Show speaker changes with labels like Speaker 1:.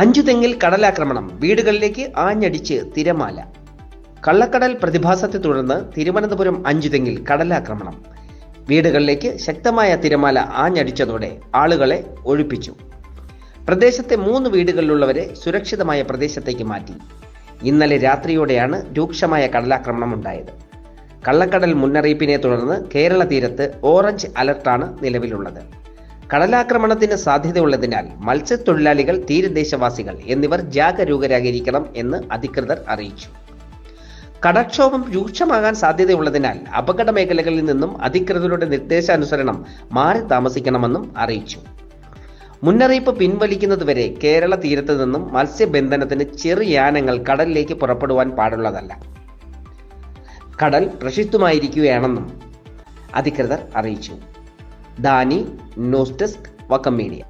Speaker 1: അഞ്ചുതെങ്ങിൽ കടലാക്രമണം വീടുകളിലേക്ക് ആഞ്ഞടിച്ച് തിരമാല. കള്ളക്കടൽ പ്രതിഭാസത്തെ തുടർന്ന് തിരുവനന്തപുരം അഞ്ചുതെങ്ങിൽ കടലാക്രമണം. വീടുകളിലേക്ക് ശക്തമായ തിരമാല ആഞ്ഞടിച്ചതോടെ ആളുകളെ ഒഴിപ്പിച്ചു. പ്രദേശത്തെ മൂന്ന് വീടുകളിലുള്ളവരെ സുരക്ഷിതമായ പ്രദേശത്തേക്ക് മാറ്റി. ഇന്നലെ രാത്രിയോടെയാണ് രൂക്ഷമായ കടലാക്രമണം ഉണ്ടായത് കള്ളക്കടൽ മുന്നറിയിപ്പിനെ തുടർന്ന് കേരള തീരത്ത് ഓറഞ്ച് അലർട്ടാണ് നിലവിലുള്ളത്. കടലാക്രമണത്തിന് സാധ്യതയുള്ളതിനാൽ മത്സ്യത്തൊഴിലാളികൾ തീരദേശവാസികൾ എന്നിവർ ജാഗരൂകരായിരിക്കണം എന്ന് അധികൃതർ അറിയിച്ചു. കടക്ഷോഭം രൂക്ഷമാകാൻ സാധ്യതയുള്ളതിനാൽ അപകട മേഖലകളിൽ നിന്നും അധികൃതരുടെ നിർദ്ദേശാനുസരണം മാറി താമസിക്കണമെന്നും അറിയിച്ചു. മുന്നറിയിപ്പ് പിൻവലിക്കുന്നതുവരെ കേരള തീരത്ത് നിന്നും മത്സ്യബന്ധനത്തിന് ചെറുയാനങ്ങൾ കടലിലേക്ക് പുറപ്പെടുവാൻ പാടുള്ളതല്ല. കടൽ പ്രശസ്തമായിരിക്കുകയാണെന്നും അധികൃതർ അറിയിച്ചു. Dani news desk